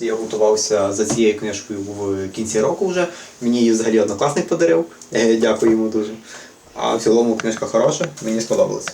Я готувався за цією книжкою в кінці року вже. Мені її взагалі однокласник подарив. Е, Дякую йому дуже. А в цілому книжка хороша, мені сподобалася.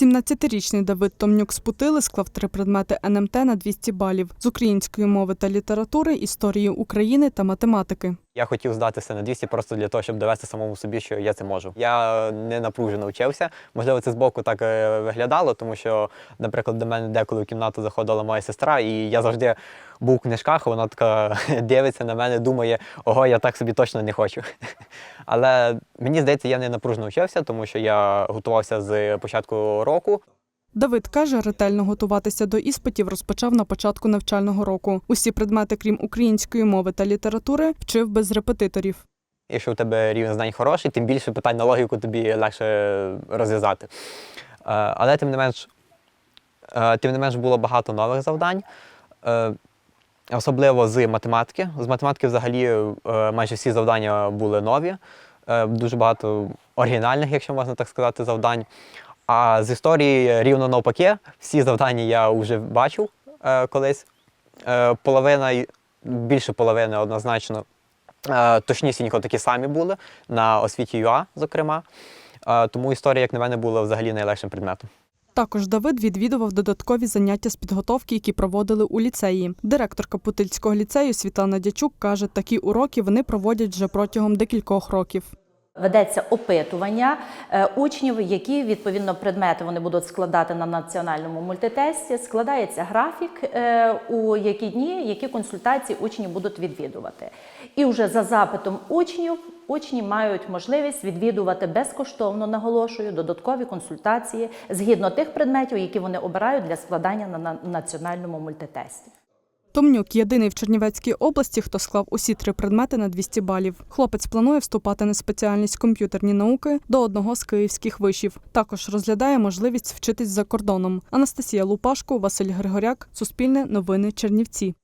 17-річний Давид Томнюк з Путили склав три предмети НМТ на 200 балів з української мови та літератури, історії України та математики. Я хотів здатися на 200 просто для того, щоб довести самому собі, що я це можу. Я не напружено вчився. Можливо, це збоку так е, виглядало, тому що, наприклад, до мене деколи в кімнату заходила моя сестра, і я завжди був в книжках, вона така дивиться на мене, думає, ого, я так собі точно не хочу. Але мені здається, я не напружено вчився, тому що я готувався з початку року. Давид каже, ретельно готуватися до іспитів розпочав на початку навчального року. Усі предмети, крім української мови та літератури, вчив без репетиторів. Якщо у тебе рівень знань хороший, тим більше питань на логіку тобі легше розв'язати. Е, Але тим не менш, е, тим не менш було багато нових завдань, е, особливо з математики. З математики взагалі майже всі завдання були нові, дуже багато оригінальних, якщо можна так сказати, завдань. А з історії рівно навпаки, всі завдання я вже бачив е, колись. Е, Половина, більше половини однозначно Е, Точнісінько такі самі були на освіті ЮА, зокрема. Е, Тому історія, як на мене, була взагалі найлегшим предметом. Також Давид відвідував додаткові заняття з підготовки, які проводили у ліцеї. Директорка Путильського ліцею Світлана Дячук каже, такі уроки вони проводять вже протягом декількох років. Ведеться опитування е, учнів, які відповідно предмети вони будуть складати на національному мультитесті. Складається графік, е, у які дні, які консультації учні будуть відвідувати. І вже за запитом учнів учні мають можливість відвідувати безкоштовно, наголошую, додаткові консультації згідно тих предметів, які вони обирають для складання на на національному мультитесті. Томнюк єдиний в Чернівецькій області, хто склав усі три предмети на 200 балів. Хлопець планує вступати на спеціальність комп'ютерні науки до одного з київських вишів. Також розглядає можливість вчитись за кордоном. Анастасія Лупашко, Василь Григоряк, Суспільне новини Чернівці.